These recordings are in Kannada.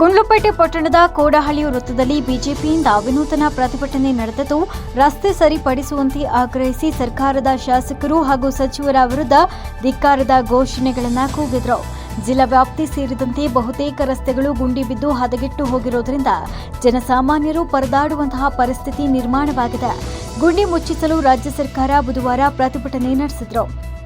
ಗುಂಡ್ಲುಪೇಟೆ ಪಟ್ಟಣದ ಕೋಡಹಳ್ಳಿ ವೃತ್ತದಲ್ಲಿ ಬಿಜೆಪಿಯಿಂದ ವಿನೂತನ ಪ್ರತಿಭಟನೆ ನಡೆದಿದ್ದು, ರಸ್ತೆ ಸರಿಪಡಿಸುವಂತೆ ಆಗ್ರಹಿಸಿ ಸರ್ಕಾರದ ಶಾಸಕರು ಹಾಗೂ ಸಚಿವರ ವಿರುದ್ಧ ಧಿಕ್ಕಾರದ ಘೋಷಣೆಗಳನ್ನು ಕೂಗಿದ್ರು. ಜಿಲ್ಲಾ ವ್ಯಾಪ್ತಿ ಸೇರಿದಂತೆ ಬಹುತೇಕ ರಸ್ತೆಗಳು ಗುಂಡಿ ಬಿದ್ದು ಹದಗೆಟ್ಟು ಹೋಗಿರೋದ್ರಿಂದ ಜನಸಾಮಾನ್ಯರು ಪರದಾಡುವಂತಹ ಪರಿಸ್ಥಿತಿ ನಿರ್ಮಾಣವಾಗಿದೆ. ಗುಂಡಿ ಮುಚ್ಚಿಸಲು ರಾಜ್ಯ ಸರ್ಕಾರ ಬುಧವಾರ ಪ್ರತಿಭಟನೆ ನಡೆಸಿದ್ರು.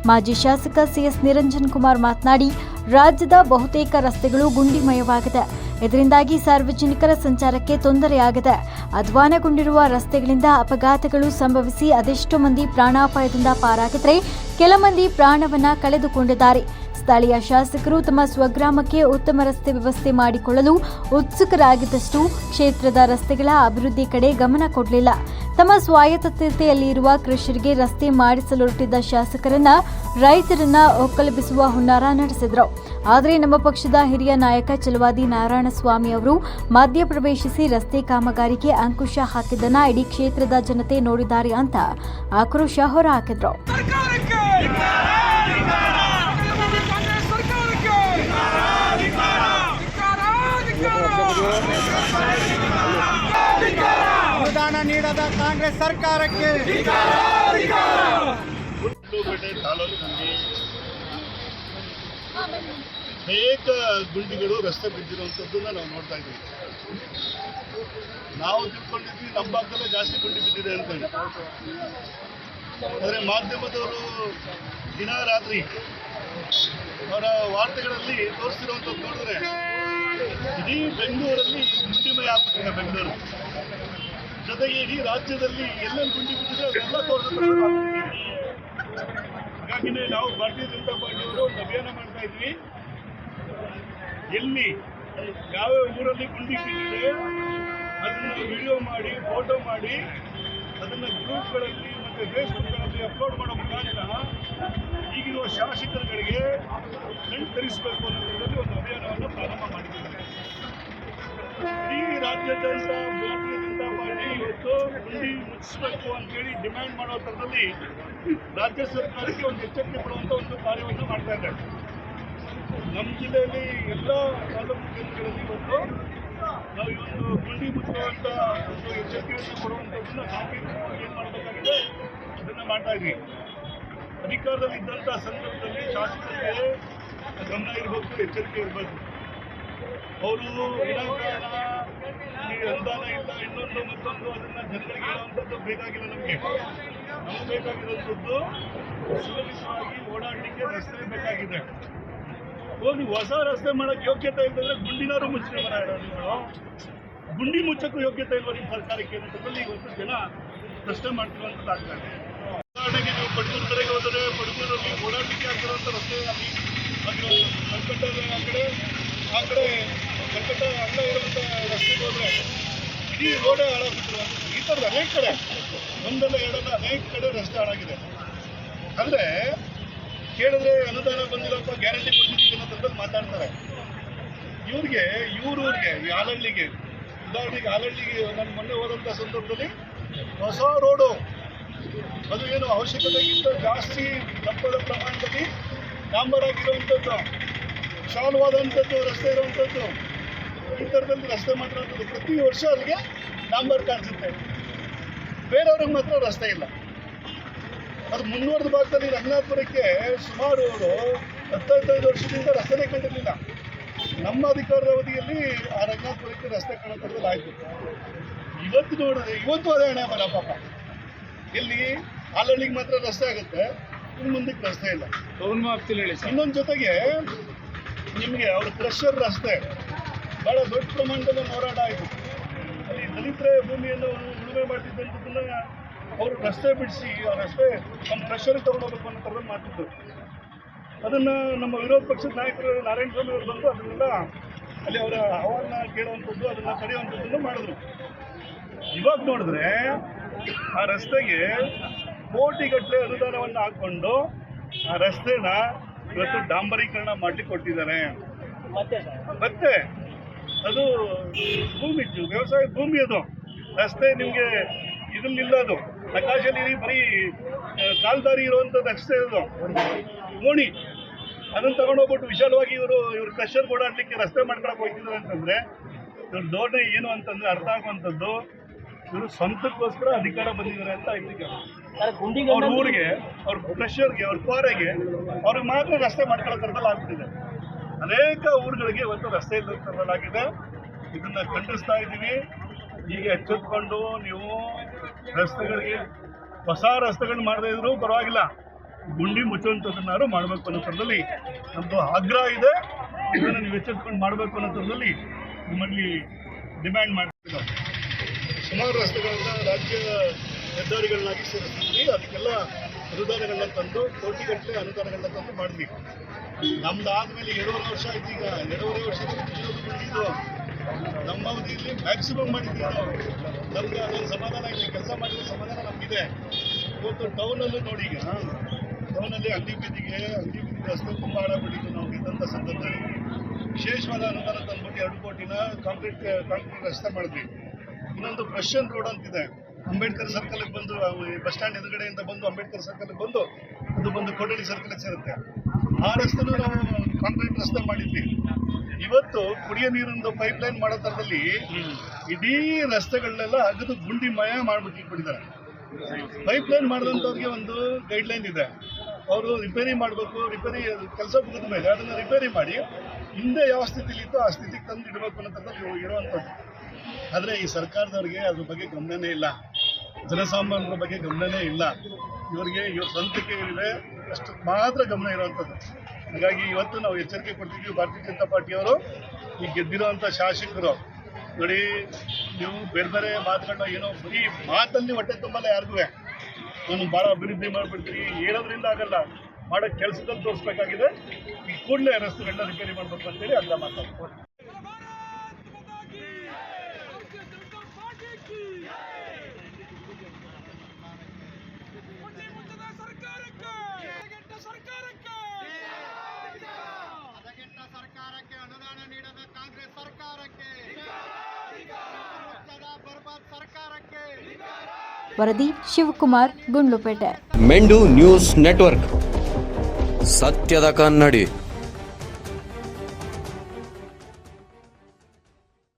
ಮಾಜಿ ಶಾಸಕ ಸಿಎಸ್ ನಿರಂಜನ್ ಕುಮಾರ್ ಮಾತನಾಡಿ ರಾಜ್ಯದ ಬಹುತೇಕ ರಸ್ತೆಗಳು ಗುಂಡಿಮಯವಾಗಿದೆ. ಇದರಿಂದಾಗಿ ಸಾರ್ವಜನಿಕರ ಸಂಚಾರಕ್ಕೆ ತೊಂದರೆಯಾಗಿದೆ. ಅಧ್ವಾನಗೊಂಡಿರುವ ರಸ್ತೆಗಳಿಂದ ಅಪಘಾತಗಳು ಸಂಭವಿಸಿ ಅದೆಷ್ಟೋ ಮಂದಿ ಪ್ರಾಣಾಪಾಯದಿಂದ ಪಾರಾಗಿದ್ರೆ ಕೆಲ ಮಂದಿ ಪ್ರಾಣವನ್ನ ಕಳೆದುಕೊಂಡಿದ್ದಾರೆ. ಸ್ಥಳೀಯ ಶಾಸಕರು ತಮ್ಮ ಸ್ವಗ್ರಾಮಕ್ಕೆ ಉತ್ತಮ ರಸ್ತೆ ವ್ಯವಸ್ಥೆ ಮಾಡಿಕೊಳ್ಳಲು ಉತ್ಸುಕರಾಗಿದ್ದಷ್ಟು ಕ್ಷೇತ್ರದ ರಸ್ತೆಗಳ ಅಭಿವೃದ್ಧಿ ಕಡೆ ಗಮನ ಕೊಡಲಿಲ್ಲ. ತಮ್ಮ ಸ್ವಾಯತ್ತತೆಯಲ್ಲಿರುವ ಕೃಷಿಗೆ ರಸ್ತೆ ಮಾಡಿಸಲೊರಟಿದ್ದ ಶಾಸಕರನ್ನ ರೈತರನ್ನ ಒಕ್ಕಲಬಿಸುವ ಹುನ್ನಾರ ನಡೆಸಿದ್ರು. ಆದರೆ ನಮ್ಮ ಪಕ್ಷದ ಹಿರಿಯ ನಾಯಕ ಚಲವಾದಿ ನಾರಾಯಣಸ್ವಾಮಿ ಅವರು ಮಧ್ಯಪ್ರವೇಶಿಸಿ ರಸ್ತೆ ಕಾಮಗಾರಿಗೆ ಅಂಕುಶ ಹಾಕಿದ್ದನ್ನ ಇಡೀ ಕ್ಷೇತ್ರದ ಜನತೆ ನೋಡಿದ್ದಾರೆ ಅಂತ ಆಕ್ರೋಶ ಹೊರಹಾಕಿದ್ರು. ಅನುದಾನ ನೀಡದ ಕಾಂಗ್ರೆಸ್ ಸರ್ಕಾರಕ್ಕೆ. ಅನೇಕ ಗುಂಡಿಗಳು ರಸ್ತೆ ಬಿದ್ದಿರುವಂಥದ್ದನ್ನ ನಾವು ನೋಡ್ತಾ ಇದ್ದೀವಿ. ನಾವು ತಿಳ್ಕೊಂಡಿದ್ವಿ ನಮ್ಮ ಭಾಗದಲ್ಲೇ ಜಾಸ್ತಿ ಗುಂಡಿ ಬಿದ್ದಿದೆ ಅಂತೇಳಿ ಆದರೆ ಮಾಧ್ಯಮದವರು ದಿನ ರಾತ್ರಿ ಅವರ ವಾರ್ತೆಗಳಲ್ಲಿ ತೋರಿಸಿರುವಂಥದ್ದು ನೋಡಿದ್ರೆ, ಇಡೀ ಬೆಂಗಳೂರಲ್ಲಿ ಗುಂಡಿಮಯ ಆಗುತ್ತಿಲ್ಲ ಬೆಂಗಳೂರು. ಜೊತೆಗೆ ಇಡೀ ರಾಜ್ಯದಲ್ಲಿ ಎಲ್ಲೆಲ್ಲಿ ಗುಂಡಿ ಬಿದ್ದಿದೆ ಅದೆಲ್ಲ ತೋರಿಸ್ತಾರೆ ಹಾಗಾಗಿನೇ ನಾವು ಭಾರತೀಯ ಜನತಾ ಪಾರ್ಟಿಯವರು ಒಂದು ಅಭಿಯಾನ ಮಾಡ್ತಾ ಇದ್ವಿ. ಎಲ್ಲಿ, ಯಾವ್ಯಾವ ಊರಲ್ಲಿ ಗುಂಡಿ ಬಿದ್ದಿದೆ ಅದನ್ನ ವಿಡಿಯೋ ಮಾಡಿ, ಫೋಟೋ ಮಾಡಿ, ಅದನ್ನ ಗ್ರೂಪ್ಗಳಲ್ಲಿ ಮತ್ತೆ ಫೇಸ್ಬುಕ್ಗಳಲ್ಲಿ ಅಪ್ಲೋಡ್ ಮಾಡೋ ಮುಖಾಂತರ ಈಗಿರುವ ಶಾಸಕರುಗಳಿಗೆ ಕಣ್ ತರಿಸಬೇಕು ಅನ್ನೋದ್ರಲ್ಲಿ ಒಂದು ಅಭಿಯಾನವನ್ನು ಪ್ರಾರಂಭ ಮಾಡಿದ್ದೇವೆ. ಈ ರಾಜ್ಯಾದ್ಯಂತ ಭಾರತೀಯ ಪಾರ್ಟಿ ಇವತ್ತು ಅಂತ ಮುಚ್ಚಿಸಬೇಕು ಅಂತೇಳಿ ಡಿಮ್ಯಾಂಡ್ ಮಾಡೋ ಥರದಲ್ಲಿ ರಾಜ್ಯ ಸರ್ಕಾರಕ್ಕೆ ಒಂದು ಎಚ್ಚರಿಕೆ ಕೊಡುವಂಥ ಒಂದು ಕಾರ್ಯವನ್ನು ಮಾಡ್ತಾ ಇದ್ದಾರೆ. ನಮ್ಮ ಜಿಲ್ಲೆಯಲ್ಲಿ ಎಲ್ಲ ತಾಲೂಕು ಕೇಂದ್ರಗಳಲ್ಲಿ ಇವತ್ತು ನಾವು ಈ ಒಂದು ಗುಂಡಿ ಮುಚ್ಚುವಂಥ ಒಂದು ಎಚ್ಚರಿಕೆಯನ್ನು ಕೊಡುವಂಥದ್ದನ್ನು ಸಾಂಕೇತಿಕವಾಗಿ ಏನು ಮಾಡಬೇಕಾಗಿದೆ, ಅದನ್ನು ಮಾಡ್ತಾ ಇದ್ವಿ. ಅಧಿಕಾರದಲ್ಲಿ ಇದ್ದಂಥ ಸಂದರ್ಭದಲ್ಲಿ ಶಾಸಕರಿಗೆ ಗಮನ ಇರಬೇಕು, ಎಚ್ಚರಿಕೆ ಇರಬೇಕು. ಅವರು ಈ ಅನುದಾನ ಇಲ್ಲ, ಇನ್ನೊಂದು ಮತ್ತೊಂದು, ಅದನ್ನ ಜನಗಳಿಗೆ ಹೇಳುವಂಥದ್ದು ಬೇಕಾಗಿಲ್ಲ ನಮಗೆ. ನಮ್ಗೆ ಬೇಕಾಗಿರುವಂಥದ್ದು ಸುಲಲಿತವಾಗಿ ಓಡಾಡಲಿಕ್ಕೆ ರಸ್ತೆ ಬೇಕಾಗಿದೆ. ಹೋಗಿ ಹೊಸ ರಸ್ತೆ ಮಾಡೋಕ್ಕೆ ಯೋಗ್ಯತೆ ಇಲ್ಲದ್ರೆ ಗುಂಡಿನಾರು ಮುಚ್ಚಿ ಮರ ನೀವು ಗುಂಡಿ ಮುಚ್ಚಕ್ಕೂ ಯೋಗ್ಯತೆ ಇಲ್ವ ನಿಮ್ಮ ಸರ್ಕಾರಕ್ಕೆ? ಅನ್ನೋದ್ರಲ್ಲಿ ಇವತ್ತು ಜನ ಪ್ರಶ್ನೆ ಮಾಡ್ತಿರುವಂಥದ್ದು ಆಗ್ತಾ ಇದೆ. ಉದಾಹರಣೆಗೆ ನೀವು ಪಡ್ಕೂರು ಕಡೆಗೆ ಹೋದರೆ ಪಡ್ಕೂರಲ್ಲಿ ಓಡಾಡಲಿಕ್ಕೆ ಆಗಿರುವಂಥ ರಸ್ತೆ ಅಲ್ಲಿ ಅದು ಕಲ್ಕಟ್ಟ ಆ ಕಡೆ ಆ ಕಡೆ ಕಲ್ಕಟ್ಟ ಅಲ್ಲ ಇರುವಂಥ ರಸ್ತೆಗೆ ಹೋದರೆ ಇಡೀ ರೋಡೇ ಹಾಳಾಗ್ಬಿಟ್ಟಿರುವಂಥದ್ದು ಈ ಥರದ ಅನೇಕ ಕಡೆ, ಒಂದಲ್ಲ ಎರಡಲ್ಲ ಅನೇಕ ಕಡೆ ರಸ್ತೆ ಹಾಳಾಗಿದೆ. ಅಂದರೆ ಕೇಳಿದ್ರೆ ಅನುದಾನ ಬಂದಿಲ್ಲಪ್ಪ ಗ್ಯಾರಂಟಿ ಕೊಡ್ತಿದ್ದೀವಿ ಅನ್ನೋ ಮಾತಾಡ್ತಾರೆ. ಇವ್ರಿಗೆ ಇವ್ರೂರಿಗೆ ಈ ಆಲಹಳ್ಳಿಗೆ ಉದಾಹರಣೆಗೆ ಆಲಹಳ್ಳಿಗೆ ನಾನು ಮೊನ್ನೆ ಹೋದಂಥ ಸಂದರ್ಭದಲ್ಲಿ ಹೊಸ ರೋಡು ಅದು ಏನು ಅವಶ್ಯಕತೆಗಿಂತ ಜಾಸ್ತಿ ದಪ್ಪದ ಪ್ರಮಾಣದಲ್ಲಿ ಡಾಂಬರ್ ಆಗಿರುವಂಥದ್ದು ವಿಶಾಲವಾದಂಥದ್ದು ರಸ್ತೆ ಇರುವಂಥದ್ದು. ಈ ಥರದಲ್ಲಿ ರಸ್ತೆ ಮಾತ್ರ ಪ್ರತಿ ವರ್ಷ ಅಲ್ಲಿಗೆ ಡಾಂಬರ್ ಕಾಣಿಸುತ್ತೆ. ಬೇರೆಯವ್ರಿಗೆ ಮಾತ್ರ ರಸ್ತೆ ಇಲ್ಲ. ಅದು ಮುಂದುವರೆದ ಭಾಗದಲ್ಲಿ ರಂಗನಾಥಪುರಕ್ಕೆ ಸುಮಾರು ಅವರು ಹತ್ತೈದು ವರ್ಷದಿಂದ ರಸ್ತೆನೇ ಕಂಡಿರಲಿಲ್ಲ. ನಮ್ಮ ಅಧಿಕಾರದ ಅವಧಿಯಲ್ಲಿ ಆ ರಂಗನಾಥಪುರಕ್ಕೆ ರಸ್ತೆ ಕಾಣೋದ್ರಲ್ಲಿ ಆಯಿತು. ಇವತ್ತು ನೋಡಿದ್ರೆ ಇವತ್ತು ಅದೇ ಹಣೆ ಬರ ಪಾಪ. ಇಲ್ಲಿ ಹಾಲಳ್ಳಿಗೆ ಮಾತ್ರ ರಸ್ತೆ ಆಗುತ್ತೆ ಇನ್ನು ಮುಂದಕ್ಕೆ ರಸ್ತೆ ಇಲ್ಲ. ಇನ್ನೊಂದು ಜೊತೆಗೆ ನಿಮಗೆ ಅವ್ರ ಕ್ರಷರ್ ರಸ್ತೆ. ಭಾಳ ದೊಡ್ಡ ಪ್ರಮಾಣದಲ್ಲಿ ಹೋರಾಟ ಆಯಿತು. ಅಲ್ಲಿ ದಲಿತರ ಭೂಮಿಯನ್ನು ಉಳುಮೆ ಮಾಡ್ತಿದ್ದಂಥದ್ದನ್ನ ಅವರು ರಸ್ತೆ ಬಿಡಿಸಿ ಆ ರಸ್ತೆ ನಮ್ಮ ಪ್ರೆಷರ್ ತಗೊಂಡೋಗಬೇಕು ಅನ್ನೋ ಥರದಲ್ಲಿ ಮಾಡ್ತಿದ್ದರು. ಅದನ್ನು ನಮ್ಮ ವಿರೋಧ ಪಕ್ಷದ ನಾಯಕರು ನಾರಾಯಣ ಸ್ವಾಮಿ ಅವರು ಬಂದು ಅದನ್ನೆಲ್ಲ ಅಲ್ಲಿ ಅವರ ಅವಾರ್ನ ಕೇಳುವಂಥದ್ದು ಅದನ್ನು ತಡೆಯುವಂಥದ್ದನ್ನು ಮಾಡಿದ್ರು. ಇವಾಗ ನೋಡಿದ್ರೆ ಆ ರಸ್ತೆಗೆ ಕೋಟಿಗಟ್ಟಲೆ ಅನುದಾನವನ್ನು ಹಾಕ್ಕೊಂಡು ಆ ರಸ್ತೆನ ಇವತ್ತು ಡಾಂಬರೀಕರಣ ಮಾಡಲಿಕ್ಕೆ ಕೊಟ್ಟಿದ್ದಾರೆ. ಮತ್ತೆ ಅದು ಭೂಮಿ ವ್ಯವಸಾಯ ಭೂಮಿ ಅದು. ರಸ್ತೆ ನಿಮಗೆ ಇದನ್ನಿಲ್ಲ ಅದು. ನಕಾಶೆಯಲ್ಲಿ ಬರೀ ಕಾಲ್ದಾರಿ ಇರುವಂಥ ರಸ್ತೆ ಅದು. ಓಣಿ. ಅದನ್ನು ತಗೊಂಡೋಗ್ಬಿಟ್ಟು ವಿಶಾಲವಾಗಿ ಇವರು ಇವರು ಕ್ರಷರ್ ಓಡಾಡಲಿಕ್ಕೆ ರಸ್ತೆ ಮಾಡ್ಕೊಳಕ್ಕೆ ಹೋಗ್ತಿದ್ರು ಅಂತಂದ್ರೆ ಇವ್ರ ದೋಣೆ ಏನು ಅಂತಂದ್ರೆ ಅರ್ಥ ಆಗುವಂಥದ್ದು ಇವರು ಸ್ವಂತಕ್ಕೋಸ್ಕರ ಅಧಿಕಾರ ಬಂದಿದ್ದಾರೆ ಅಂತ ಐತಿಕ ಅವ್ರ ಊರಿಗೆ ಅವ್ರ ಕ್ರಷರ್ಗೆ ಅವ್ರ ಕ್ವಾರೆಗೆ ಅವ್ರಿಗೆ ಮಾತ್ರ ರಸ್ತೆ ಮಾಡ್ಕೊಳ್ಳೋ ಥರದಲ್ಲಿ ಆಗ್ಬಿಟ್ಟಿದೆ ಅನೇಕ ಊರುಗಳಿಗೆ ಒಂದು ರಸ್ತೆ ತರಲಾಗಿದೆ. ಇದನ್ನ ಖಂಡಿಸ್ತಾ ಇದ್ದೀವಿ. ಹೀಗೆ ಎಚ್ಚೆತ್ಕೊಂಡು ನೀವು ರಸ್ತೆಗಳಿಗೆ ಹೊಸ ರಸ್ತೆಗಳನ್ನ ಮಾಡದೇ ಇದ್ರು, ಪರವಾಗಿಲ್ಲ. ಗುಂಡಿ ಮುಚ್ಚುವಂಥದ್ದನ್ನಾರು ಮಾಡಬೇಕು ಅನ್ನೋ ಥರದಲ್ಲಿ ನಮ್ಮದು ಆಗ್ರಹ ಇದೆ. ಇದನ್ನು ನೀವು ಎಚ್ಚೆತ್ಕೊಂಡು ಮಾಡಬೇಕು ಅನ್ನೋ ಥರದಲ್ಲಿ ನಿಮ್ಮಲ್ಲಿ ಡಿಮ್ಯಾಂಡ್ ಮಾಡ್ತೀವಿ ಸುಮಾರು ರಸ್ತೆಗಳನ್ನ ರಾಜ್ಯ ಹೆದ್ದಾರಿಗಳನ್ನಾಗಿ ಸೇರಿಸ್ತೀವಿ ಅದಕ್ಕೆಲ್ಲ ಅನುದಾನಗಳನ್ನ ತಂದು ಕೋಟಿಗಟ್ಟಲೆ ಅನುದಾನಗಳನ್ನ ತಂದು ಮಾಡಿದ್ವಿ ನಮ್ದು ಆದ್ಮೇಲೆ ಎರಡೂವರೆ ವರ್ಷ ಆಯ್ತು ಈಗ. ಎರಡೂವರೆ ವರ್ಷ ಇದು ನಮ್ಮ ಅವಧಿಯಲ್ಲಿ ಮ್ಯಾಕ್ಸಿಮಮ್ ಮಾಡಿದ್ದೀವಿ ನಾವು. ನಮ್ಗೆ ಅದೊಂದು ಸಮಾಧಾನ ಇದೆ. ಕೆಲಸ ಮಾಡಿದ ಸಮಾಧಾನ ನಮಗಿದೆ. ಇವತ್ತು ಟೌನಲ್ಲೂ ನೋಡಿ ಈಗ ಟೌನಲ್ಲಿ ಅಲ್ಲಿ ಬೀದಿಗೆ ಅಂಗಡಿ ಬೀದಿ ರಸ್ತೆ ತುಂಬ ಬಿಟ್ಟಿದ್ದು ನಾವು ಗೆದ್ದಂಥ ಸಂದರ್ಭದಲ್ಲಿ. ವಿಶೇಷವಾದ ಅನುದಾನ ತಂದ್ಬಿಟ್ಟು ಎರಡು ಕೋಟಿನ ಕಾಂಕ್ರೀಟ್ ಕಾಂಕ್ರೀಟ್ ರಸ್ತೆ ಮಾಡಿದ್ವಿ. ಇನ್ನೊಂದು ಪ್ರಶನ್ ರೋಡ್ ಅಂತಿದೆ. ಅಂಬೇಡ್ಕರ್ ಸರ್ಕಲ್ಗೆ ಬಂದು ಬಸ್ ಸ್ಟ್ಯಾಂಡ್ ಎದುರುಗಡೆಯಿಂದ ಬಂದು ಅಂಬೇಡ್ಕರ್ ಸರ್ಕಲ್ಗೆ ಬಂದು, ಅದು ಬಂದು ಕೋಟಡಿ ಸರ್ಕಲ್ ಸೇರುತ್ತೆ. ಆ ರಸ್ತೆನೂ ನಾವು ಕಾಂಕ್ರೀಟ್ ರಸ್ತೆ ಮಾಡಿದ್ವಿ. ಇವತ್ತು ಕುಡಿಯೋ ನೀರಿಂದು ಪೈಪ್ ಲೈನ್ ಮಾಡೋ ಥರದಲ್ಲಿ ಇಡೀ ರಸ್ತೆಗಳನ್ನೆಲ್ಲ ಅಗದು ಗುಂಡಿಮಯ ಮಾಡ್ಬಿಟ್ಟಿದ್ದಾರೆ ಪೈಪ್ ಲೈನ್ ಮಾಡಿದಂಥವ್ರಿಗೆ ಒಂದು ಗೈಡ್ ಲೈನ್ ಇದೆ. ಅವರು ರಿಪೇರಿ ಮಾಡಬೇಕು ರಿಪೇರಿ ಕೆಲಸ ಮುಗಿದ ಮೇಲೆ ಅದನ್ನು ರಿಪೇರಿ ಮಾಡಿ ಹಿಂದೆ ಯಾವ ಸ್ಥಿತಿಲಿ ಇತ್ತು ಆ ಸ್ಥಿತಿಗೆ ತಂದು ಇಡಬೇಕು ಅನ್ನೋದ್ರಲ್ಲಿ ಇರುವಂಥದ್ದು. ಆದರೆ ಈ ಸರ್ಕಾರದವ್ರಿಗೆ ಅದ್ರ ಬಗ್ಗೆ ಗಮನನೇ ಇಲ್ಲ. ಜನಸಾಮಾನ್ಯರ ಬಗ್ಗೆ ಗಮನನೇ ಇಲ್ಲ. ಇವರಿಗೆ ಇವ್ರ ಸ್ವಂತಿಕೆಗಳಿವೆ ಅಷ್ಟು ಮಾತ್ರ ಗಮನ ಇರುವಂಥದ್ದು. ಹಾಗಾಗಿ ಇವತ್ತು ನಾವು ಎಚ್ಚರಿಕೆ ಕೊಡ್ತಿದ್ದೀವಿ ಭಾರತೀಯ ಜನತಾ ಪಾರ್ಟಿಯವರು. ಈ ಗೆದ್ದಿರುವಂಥ ಶಾಸಕರು. ನೋಡಿ, ನೀವು ಬೇರೆ ಬೇರೆ ಮಾತುಗಳನ್ನ ಏನೋ ಬರೀ ಮಾತಲ್ಲಿ ಹೊಟ್ಟೆ ತುಂಬಲ್ಲ ಯಾರಿಗೂ. ನಾನು ಭಾಳ ಅಭಿವೃದ್ಧಿ ಮಾಡಿಬಿಡ್ತೀನಿ. ಹೇಳೋದ್ರಿಂದ ಆಗಲ್ಲ. ಮಾಡೋ ಕೆಲಸದಲ್ಲಿ ತೋರಿಸ್ಬೇಕಾಗಿದೆ. ಈ ಕೂಡಲೇ ರಸ್ತೆಗಳನ್ನ ರಿಪೇರಿ ಮಾಡಬೇಕು ಅಂತೇಳಿ ಅಲ್ಲ ಮಾತಾಡ್ತೀನಿ. ಮುಚ್ಚದ ಬರ್ಬಾದ್ ಸರ್ಕಾರಕ್ಕೆ ವರದಿ ಶಿವಕುಮಾರ್ ಗುಂಡ್ಲುಪೇಟೆ ಮೆಂಡು ನ್ಯೂಸ್ ನೆಟ್ವರ್ಕ್ ಸತ್ಯದ ಕನ್ನಡಿ